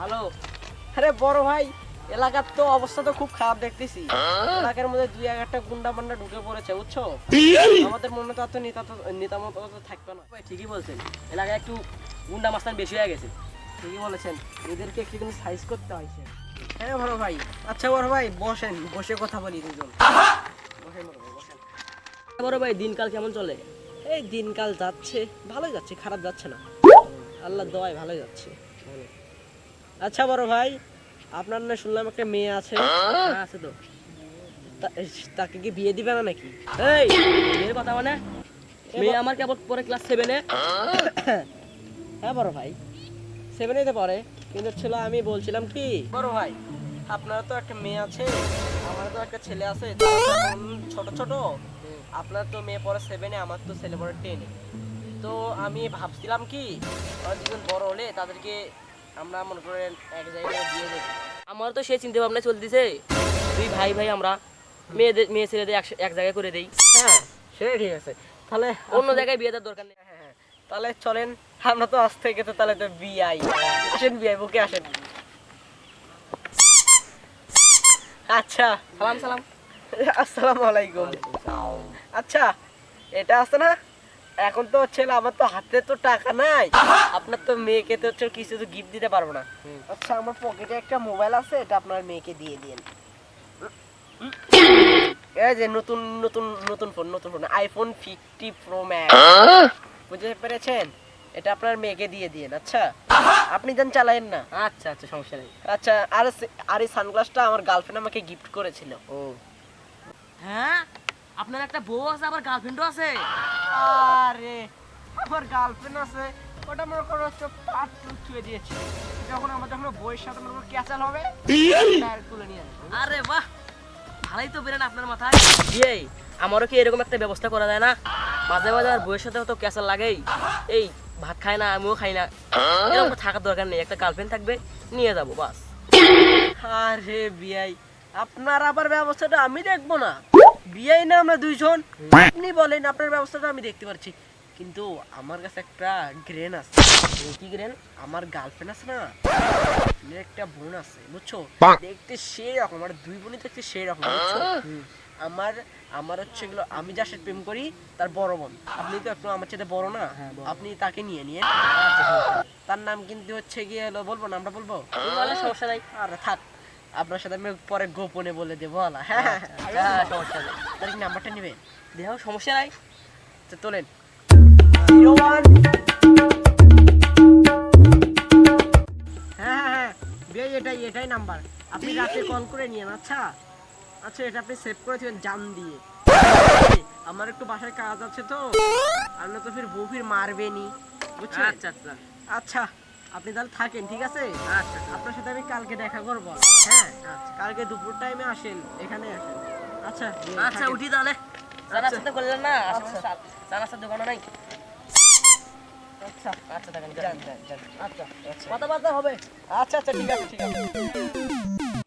ভালো। আরে বড় ভাই এলাকার তো অবস্থা তো খুব খারাপ দেখতেছি। এলাকার মধ্যে দুই একটা গুন্ডা পান্ডা ঢুকে পড়েছে বুঝছ? আমাদের মনে তো এত নেতা তো নেতা মতো তো থাকবে না। ঠিকই বলছেন। এলাকায় একটু গুন্ডা মাস্তান বেশি হয়ে গেছে। ঠিকই বলেছেন। এদেরকে একটু কিন্তু সাইজ করতে হয়েছে হ্যাঁ বড় ভাই। আচ্ছা বড় ভাই বসেন। বসে কথা বলি দুজন। বসেন বড় ভাই বসেন। বড় ভাই দিনকাল কেমন চলে? এই দিনকাল যাচ্ছে ভালোই যাচ্ছে খারাপ যাচ্ছে না। আল্লাহ দয় ভালোই যাচ্ছে। আচ্ছা বড় ভাই আপনার না শুনলাম একটা মেয়ে আছে। হ্যাঁ, আছে তো। তাকে কি বিয়ে দিবে না নাকি? এই মেয়ের কথা মানে? মেয়ে আমার কেবল পরে ক্লাস সেভেনে হ্যাঁ বড় ভাই। সেভেনেতে পড়ে কিন্তু ছিল আমি বলছিলাম কি বড় ভাই আপনার তো একটা মেয়ে আছে আমার তো একটা ছেলে আছে তো ছোট ছোট। আপনার তো মেয়ে পড়ে সেভেনে আমার তো ছেলে পড়ে টেনে তো আমি ভাবছিলাম কি দুজন বড় হলে তাদেরকে আমরা মনে করেন এক জায়গায় দিয়ে দেবো। আমার তো সেই চিন্তা ভাবনা চলতেছে দুই ভাই ভাই আমরা মেয়েদের মেয়ে ছেলেদের এক জায়গায় করে দেই। হ্যাঁ সেটাই ঠিক আছে। তাহলে অন্য জায়গায় বিয়ে দেওয়ার দরকার নেই। হ্যাঁ, হ্যাঁ। তাহলে চলেন আমরা তো আজ থেকে তো তাহলে তো বিআই আসেন বিআই বুকে আসেন। আচ্ছা। সালাম সালাম। আসসালামু আলাইকুম। আচ্ছা এটা আছে না? এখন তো ছেলে আমার তো হাতে তো টাকা নাই। আপনার তো মেয়েকে তো হচ্ছে কিছু তো গিফট দিতে পারব না। আচ্ছা আমার পকেটে একটা মোবাইল আছে এটা আপনার মেয়েকে দিয়ে দিন। এই যে নতুন নতুন নতুন ফোন নতুন phone iPhone fifty pro max বুঝতে পেরেছেন? এটা আপনার মেয়েকে দিয়ে দিন আচ্ছা? আপনি দেন চালায়েন না। আচ্ছা আচ্ছা সমস্যা নেই। আচ্ছা আর আর এই সানগ্লাসটা আমার গার্লফ্রেন্ড আমাকে গিফট করেছিল। ও। আপনার একটা বউ আছে আবার গার্লফ্রেন্ডও আছে? আরে আমার গার্লফ্রেন্ড আছে ওটা মনে করো হচ্ছে পাট ছুঁয়ে দিয়েছি। যখন আমার যখন বইয়ের সাথে মনে করো ক্যাচাল হবে তুলে নিয়ে আসব। আরে বাহ! ভালোই তো বেরেন আপনার মাথায়। এই আমারও কি এরকম একটা ব্যবস্থা করা যায় না? মাঝে মাঝে আর বইয়ের সাথে তো ক্যাসাল লাগেই। এই ভাত খায় না আমিও খাই না। এরকম থাকার দরকার নেই একটা গার্লফ্রেন্ড থাকবে নিয়ে যাব বাস। আরে বিয়াই আপনার আবার ব্যবস্থাটা আমি দেখব না। বিয়াই না আমরা দুইজন? আপনি বলেন আপনার ব্যবস্থাটা আমি দেখতে পারছি কিন্তু আমার কাছে একটা গ্রেন আছে। কি করেন আমার গার্লফ্রেন্ড আছে না? একটা বোন আছে বুঝছ? দেখতে সেই রকম আমার দুই বোনই দেখতে সেই রকম আমার আমার হচ্ছে এগুলো আমি যার সাথে প্রেম করি তার বড় বোন। আপনি তো একটু আমার সাথে বড় না? হ্যাঁ, আপনি তাকে নিয়ে নিয়ে তার নাম কিন্তু হচ্ছে গিয়ে হলো বলব না আমরা বলব? সমস্যা নাই। আর থাক। আপনার সাথে আমি পরে গোপনে বলে দেবো আলা হ্যাঁ হ্যাঁ হ্যাঁ সমস্যা নেই। তার নাম্বারটা নেবেন? দেহ সমস্যা নাই। তো তোলেন। হ্যাঁ হ্যাঁ হ্যাঁ। বেশ এটাই এটাই নাম্বার। আপনি রাতে কল করে নিয়েন আচ্ছা? আচ্ছা এটা আপনি সেভ করে দিবেন জান দিয়ে। আমার একটু বাসায় কাজ আছে তো। আর না তো ফির বউ ফির মারবে নি বুঝছেন? আচ্ছা আচ্ছা। আচ্ছা। আপনি তাহলে থাকেন ঠিক আছে? আচ্ছা আপনার সাথে আমি কালকে দেখা করব। হ্যাঁ আচ্ছা। কালকে দুপুর টাইমে আসেন এখানে আসেন। আচ্ছা আচ্ছা উঠি তাহলে। জানার আচ্ছা। সাথে করলেন না? আচ্ছা। জানার সাথে দোকানও নাই? আচ্ছা আচ্ছা যান। আচ্ছা। আচ্ছা। কথাবার্তা হবে। আচ্ছা আচ্ছা ঠিক আছে ঠিক আছে।